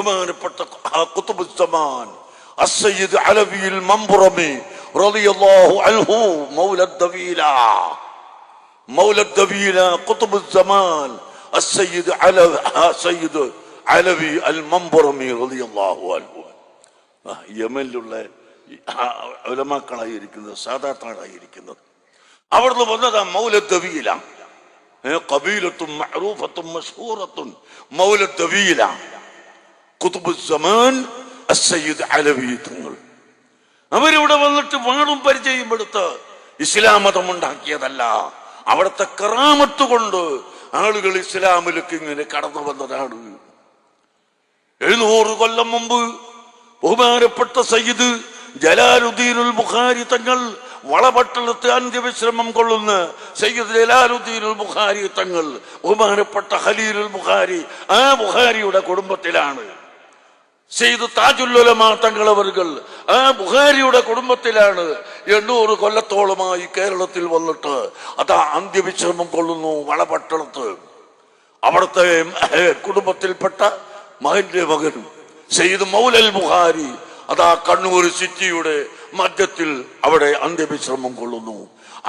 ബഹുമാനപ്പെട്ട കുത്തുബുസ്സമാൻ السيد علوي المنبرمي رضي الله عنه مولى الدبيلة مولى الدبيلة قطب الزمان السيد علوي سيد علوي المنبرمي رضي الله عنه ആ, യമനിലുള്ള ഈ, ആ, ഉലമാക്കളായിരിക്കുന്നത് സാധാരണായിരിക്കുന്നത് അവിടുന്ന് വന്നതാ മൗലദ്ദവീല കബീലത്തും മഅറൂഫത്തും മഷ്ഹൂറത്തും മൗലദ്ദവീല അലവി തങ്ങൾ. അവരിവിടെ വന്നിട്ട് വാടും പരിചയപ്പെടുത്ത് ഇസ്ലാം മതം ഉണ്ടാക്കിയതല്ല അവിടുത്തെ കറാമത്ത് കൊണ്ട് ആളുകൾ ഇസ്ലാമിലേക്ക് ഇങ്ങനെ കടന്നു വന്നതാണ്. എഴുന്നൂറ് കൊല്ലം മുമ്പ് ബഹുമാനപ്പെട്ട സയ്യിദ് ജലാലുദ്ദീനുൽ ബുഖാരി തങ്ങൾ വളപട്ടണത്ത് അന്ത്യവിശ്രമം കൊള്ളുന്ന സയ്യിദ് ജലാലുദ്ദീനുൽ ബുഖാരി തങ്ങൾ ബഹുമാനപ്പെട്ട ഖലീലുൽ ബുഖാരി ആ ബുഖാരിയുടെ കുടുംബത്തിലാണ്. സെയ്ത് താജുല്ലുലമാ തങ്ങളവരുകൾ ആ ബുഹാരിയുടെ കുടുംബത്തിലാണ് എണ്ണൂറ് കൊല്ലത്തോളമായി കേരളത്തിൽ വന്നിട്ട് അതാ അന്ത്യവിശ്രമം കൊള്ളുന്നു വളപട്ടണത്ത്. അവിടുത്തെ കുടുംബത്തിൽപ്പെട്ട മകന്റെ മകൻ സെയ്ദ് മൗലൽ ബുഹാരി അതാ കണ്ണൂർ സിറ്റിയുടെ മധ്യത്തിൽ അവിടെ അന്ത്യവിശ്രമം കൊള്ളുന്നു.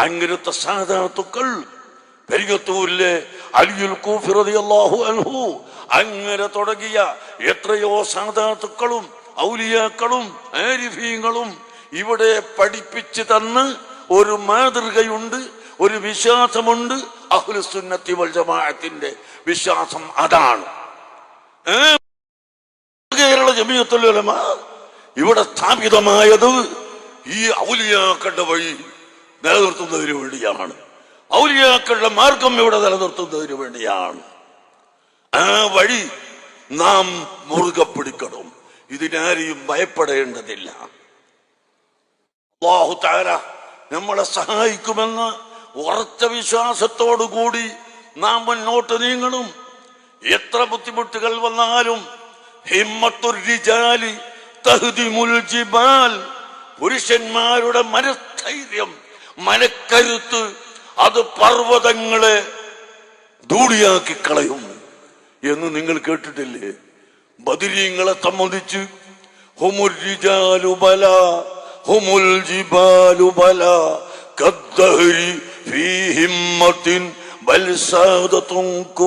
അങ്ങനത്തെ സാധാത്തുക്കൾ പെരിങ്ങത്തൂരിലെ അലിയുൽ അൻഹു അങ്ങനെ തുടങ്ങിയ എത്രയോ സാധാത്തുക്കളും ഔലിയാക്കളും ആരിഫീങ്ങളും ഇവിടെ പഠിപ്പിച്ചു തന്ന് ഒരു മാതൃകയുണ്ട് ഒരു വിശ്വാസമുണ്ട്. അഹ്ലുസുന്നത്തി വൽ ജമാഅത്തിന്റെ വിശ്വാസം അതാണ്? കേരള ജമിയത്തുൽ ഇവിടെ സ്ഥാപിതമായത് ഈ ഔലിയാക്കളുടെ വഴി നിലനിർത്തുന്നതിന് വേണ്ടിയാണ്. ഔലിയാക്കളുടെ മാർഗം ഇവിടെ നിലനിർത്തുന്നതിന് വേണ്ടിയാണ്. ആ വഴി നാം മുറുകെ പിടിക്കണം. ഇതിനാരെയും ഭയപ്പെടേണ്ടതില്ല. അള്ളാഹു നമ്മളെ സഹായിക്കുമെന്ന് ഉറച്ച വിശ്വാസത്തോടു കൂടി നാം മുന്നോട്ട് നീങ്ങണം. എത്ര ബുദ്ധിമുട്ടുകൾ വന്നാലും തഹ്ദിമുൽ ജിബാൽ പുരുഷന്മാരുടെ മനസ്ഥൈര്യം മനക്കരുത്ത് അത് പർവതങ്ങളെ ധൂളിയാക്കി കളയും എന്ന് നിങ്ങൾ കേട്ടിട്ടില്ലേ? ബദിരീങ്ങളെ സംബന്ധിച്ച് ബല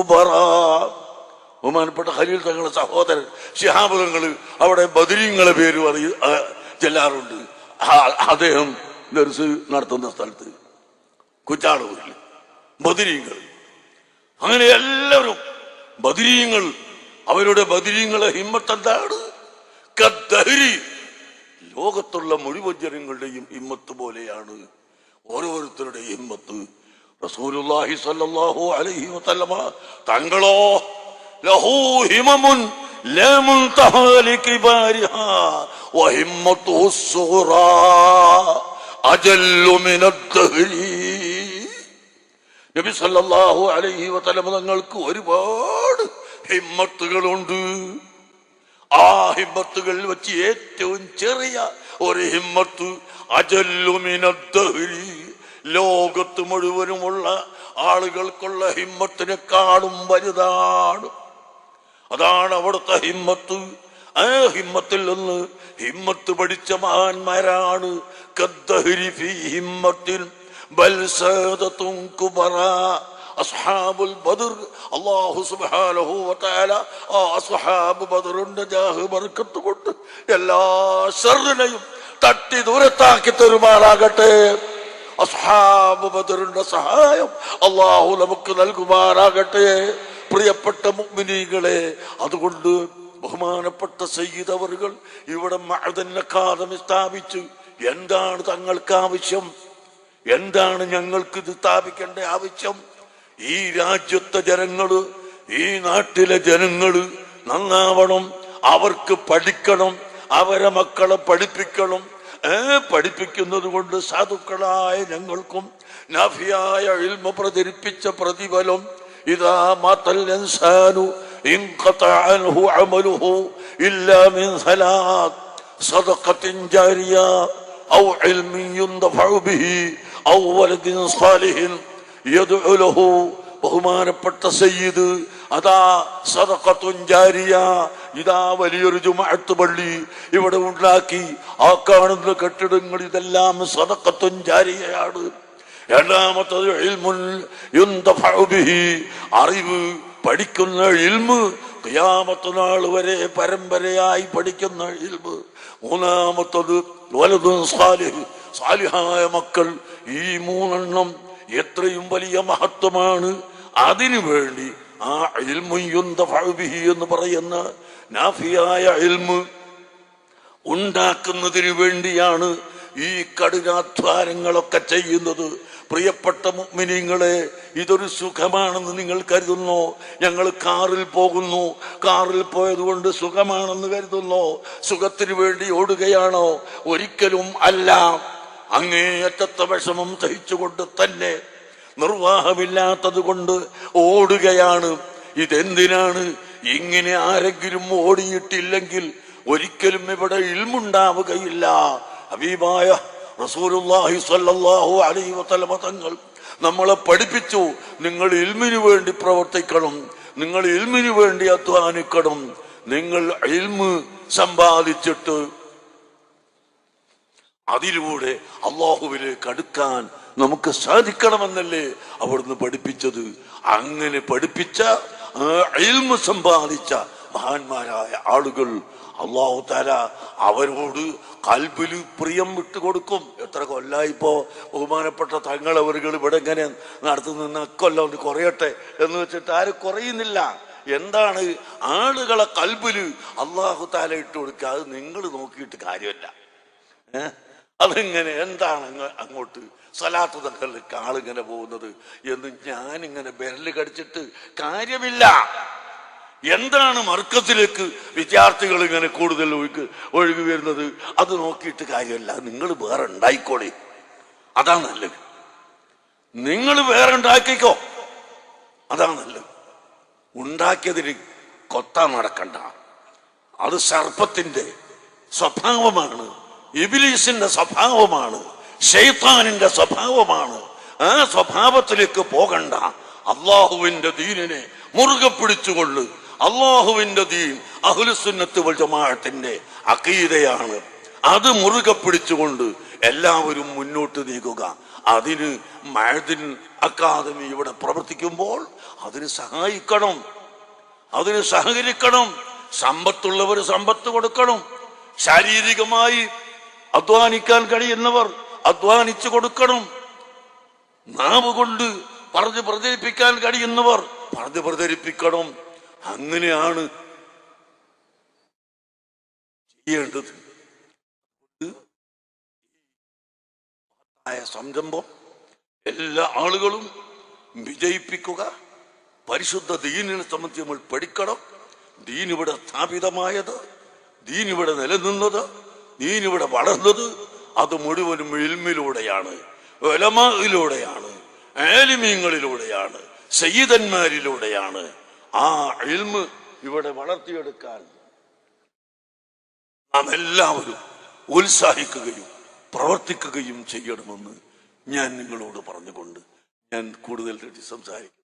ബല ബഹുമാനപ്പെട്ട ഖലീൽ തങ്ങളെ സഹോദരൻ ശിഹാബുദങ്ങൾ അവിടെ ബദരീങ്ങളെ പേര് പറയും ആ, ചെല്ലാറുണ്ട്. അദ്ദേഹം ദർസ് നടത്തുന്ന സ്ഥലത്ത്. കുറ്റാളൂരിൽ ബദരീങ്ങൾ അങ്ങനെ എല്ലാവരും ബദരീങ്ങൾ അവരുടെ ബദരീങ്ങളെ ഹിമ്മത്ത് എന്താണ് കദ്ദഹരി ലോകത്തുള്ള മുഴുവൻ ജനങ്ങളുടെയും ഹിമ്മത്ത് പോലെയാണ് ഓരോരുത്തരുടെയും ഹിമ്മത്ത് റസൂലുള്ളാഹി സ്വല്ലല്ലാഹു അലൈഹി വസല്ലമ തങ്ങളോ ലഹു ഹിമമുൻ ലാ മുൻതഹാ ലികിബാരിഹാ വഹിമ്മത്തുഹു الصغرى അജല്ലു മിനദ്ദഹരി നബി സല്ലല്ലാഹു അലൈഹി വസല്ലമ തങ്ങൾക്ക് ഒരുപാട് ഹിമ്മത്തുകളുണ്ട്. ആ ഹിമ്മത്തുകളിൽ വെച്ച് ഏറ്റവും ചെറിയ ഒരു ഹിമ്മത്ത് അജല്ലുമിനദ്ദഹരി ലോകത്ത് മുഴുവനുമുള്ള ആളുകൾക്കുള്ള ഹിമ്മത്തിനെക്കാളും വലുതാണ്. അതാണ് അവിടുത്തെ ഹിമ്മത്ത്. ആ ഹിമ്മത്തിൽ നിന്ന് ഹിമ്മത്ത് പഠിച്ച മഹാന്മാരാണ്. കദ്ദഹരി ഫി ഹിമ്മത്തിൽ. ബൽ സാദത്തും കുബറാ അസ്ഹാബുൽ ബദർ. അല്ലാഹു സുബ്ഹാനഹു വതആല ആ അസ്ഹാബ് ബദറിന്റെ ജാഹ് കൊണ്ട് എല്ലാ ശർറിനെയും തട്ടി ദൂരത്താക്കി തരുമാറാകട്ടെ. അസ്ഹാബ് ബദറിന്റെ സഹായം അള്ളാഹു നമുക്ക് നൽകുമാറാകട്ടെ. പ്രിയപ്പെട്ട മുഅ്മിനീകളെ അതുകൊണ്ട് ബഹുമാനപ്പെട്ട സയ്യിദ് അവറുകൾ ഇവിടെ മഅദൻ അക്കാദമി സ്ഥാപിച്ചു. എന്താണ് തങ്ങൾക്ക് ആവശ്യം? എന്താണ് ഞങ്ങൾക്ക് ഇത് സ്ഥാപിക്കേണ്ട ആവശ്യം ഈ രാജ്യത്തെ ജനങ്ങള് ഈ നാട്ടിലെ ജനങ്ങള് നന്നാവണം അവർക്ക് പഠിക്കണം അവരെ മക്കളെ പഠിപ്പിക്കണം ഏ പഠിപ്പിക്കുന്നത് കൊണ്ട് സാധുക്കളായ ഞങ്ങൾക്കും നാഫിയായ ഇൽമ പ്രചരിപ്പിച്ച പ്രതിഫലം ഇതാ മാത്തൽ ഇൻസാനു انقطع عنه عمله إلا من ثلاث صدقة جارية أو علم ينتفع به ബഹുമാനപ്പെട്ട സയ്യിദ് അതാ സദക്കത്തും ജാരിയ. ഇതാ വലിയൊരു ജുമാഅത്ത് പള്ളി ഇവിടെ ഉണ്ടാക്കി. ആ കാണുന്ന കെട്ടിടങ്ങൾ ഇതെല്ലാം സദക്കത്തും ജാരിയയാണ്. രണ്ടാമത്തത് അറിവ് പഠിക്കുന്ന ഇൽമ് ക്യാമത്ത നാൾ വരെ പരമ്പരയായി പഠിക്കുന്ന ഇൽമ്. മൂന്നാമത്തത് വലതു സാലിഹ് സാലിഹായ മക്കൾ ഈ മൂന്നെണ്ണം എത്രയും വലിയ മഹത്വമാണ്. അതിനു വേണ്ടി ആ ഇൽമു യുന്തഫഉ ബിഹി എന്ന് പറയുന്ന നാഫിയായ ഇൽമ് ഉണ്ടാക്കുന്നതിനു വേണ്ടിയാണ് ഈ കഠിനാധ്വാനങ്ങളൊക്കെ ചെയ്യുന്നത്. പ്രിയപ്പെട്ട മുഗ്മിനിങ്ങളെ ഇതൊരു സുഖമാണെന്ന് നിങ്ങൾ കരുതുന്നു? ഞങ്ങൾ കാറിൽ പോകുന്നു. കാറിൽ പോയതുകൊണ്ട് സുഖമാണെന്ന് കരുതുന്നു? സുഖത്തിനു വേണ്ടി ഓടുകയാണോ? ഒരിക്കലും അല്ല. അങ്ങേയറ്റത്തെ വിഷമം സഹിച്ചുകൊണ്ട് തന്നെ നിർവാഹമില്ലാത്തത് കൊണ്ട് ഓടുകയാണ്. ഇതെന്തിനാണ്? ഇങ്ങനെ ആരെങ്കിലും ഓടിയിട്ടില്ലെങ്കിൽ ഒരിക്കലും ഇവിടെ ഇൽമുണ്ടാവുകയില്ല. ഹബീബായ റസൂലുള്ളാഹി സ്വല്ലല്ലാഹു അലൈഹി തങ്ങൾ നമ്മളെ പഠിപ്പിച്ചു. നിങ്ങൾ ഇൽമിനു വേണ്ടി പ്രവർത്തിക്കണം. നിങ്ങൾ ഇൽമിനു വേണ്ടി അധ്വാനിക്കണം. നിങ്ങൾ ഇൽമ് സമ്പാദിച്ചിട്ട് അതിലൂടെ അള്ളാഹുവിലേക്ക് അടുക്കാൻ നമുക്ക് സാധിക്കണമെന്നല്ലേ അവിടുന്ന് പഠിപ്പിച്ചത്. അങ്ങനെ പഠിപ്പിച്ച സമ്പാദിച്ച മഹാന്മാരായ ആളുകൾ അള്ളാഹു താല അവരോട് കൽബിൽ പ്രിയം വിട്ടുകൊടുക്കും എത്ര കൊല്ലായിപ്പോ ബഹുമാനപ്പെട്ട തങ്ങൾ തങ്ങളവരുകൾ ഇവിടെ ഇങ്ങനെ നടത്തുന്ന കൊല്ലം ഒന്ന് കുറയട്ടെ എന്ന് വെച്ചിട്ട് ആര് കുറയുന്നില്ല. എന്താണ്? ആളുകളെ കൽബിൽ അള്ളാഹു താല ഇട്ട് കൊടുക്കുക. അത് നിങ്ങൾ നോക്കിയിട്ട് കാര്യമല്ല. ഏ? അതെങ്ങനെ എന്താണ് അങ്ങോട്ട്? സലാത്ത് തക്കലേക്ക് ആളിങ്ങനെ പോകുന്നത് എന്ന് ഞാനിങ്ങനെ ബെരൽ കടിച്ചിട്ട് കാര്യമില്ല. എന്താണ് മർക്കത്തിലേക്ക് വിദ്യാർത്ഥികൾ ഇങ്ങനെ കൂടുതൽ ഒഴുക്ക് ഒഴുകി വരുന്നത്? അത് നോക്കിയിട്ട് കാര്യമല്ല. നിങ്ങൾ വേറെ ഉണ്ടായിക്കോളി. അതാ നല്ലത്. നിങ്ങൾ വേറെ ഉണ്ടാക്കിക്കോ. അതാ നല്ലത്. ഉണ്ടാക്കിയതിന് കൊത്താൻ നടക്കണ്ട. അത് സർപ്പത്തിന്റെ സ്വഭാവമാണ്. ഇബിലീസിന്റെ സ്വഭാവമാണ് ഷെയ്ത്താനിന്റെ സ്വഭാവമാണ്. ആ സ്വഭാവത്തിലേക്ക് പോകണ്ട. അള്ളാഹുവിന്റെ ദീനിനെ മുറുകെ പിടിച്ചുകൊണ്ട് അള്ളാഹുവിന്റെ ദീൻ അഹുലുസുന്നത്ത് ജമാഅത്തിന്റെ അക്കീതയാണ് അത് മുറുകെ പിടിച്ചുകൊണ്ട് എല്ലാവരും മുന്നോട്ട് നീക്കുക അതിന് മഴദിൻ അക്കാദമി ഇവിടെ പ്രവർത്തിക്കുമ്പോൾ അതിന് സഹായിക്കണം. അതിന് സഹകരിക്കണം. സമ്പത്തുള്ളവർ സമ്പത്ത് കൊടുക്കണം. ശാരീരികമായി അധ്വാനിക്കാൻ കഴിയുന്നവർ അധ്വാനിച്ചു കൊടുക്കണം. നാവ് കൊണ്ട് പറഞ്ഞു പ്രചരിപ്പിക്കാൻ കഴിയുന്നവർ പറഞ്ഞു പ്രചരിപ്പിക്കണം. അങ്ങനെയാണ് ചെയ്യേണ്ടത്. ആയ സംരംഭം എല്ലാ ആളുകളും വിജയിപ്പിക്കുക. പരിശുദ്ധ ദീനിനെ സംബന്ധിച്ച് നമ്മൾ പഠിക്കണം. ദീൻ ഇവിടെ സ്ഥാപിതമായത് ദീൻ ഇവിടെ നിലനിന്നത് ദീൻ ഇവിടെ വളർന്നത് അത് മുഴുവനും ഇൽമിലൂടെയാണ് ഒലമയിലൂടെയാണ് ആലിമീങ്ങളിലൂടെയാണ് സയ്യിദന്മാരിലൂടെയാണ്. ആ ഇൽമ് ഇവിടെ വളർത്തിയെടുക്കാൻ നാം എല്ലാവരും ഉത്സാഹിക്കുകയും പ്രവർത്തിക്കുകയും ചെയ്യണമെന്ന് ഞാൻ നിങ്ങളോട് പറഞ്ഞുകൊണ്ട് ഞാൻ കൂടുതൽ സംസാരിക്കും.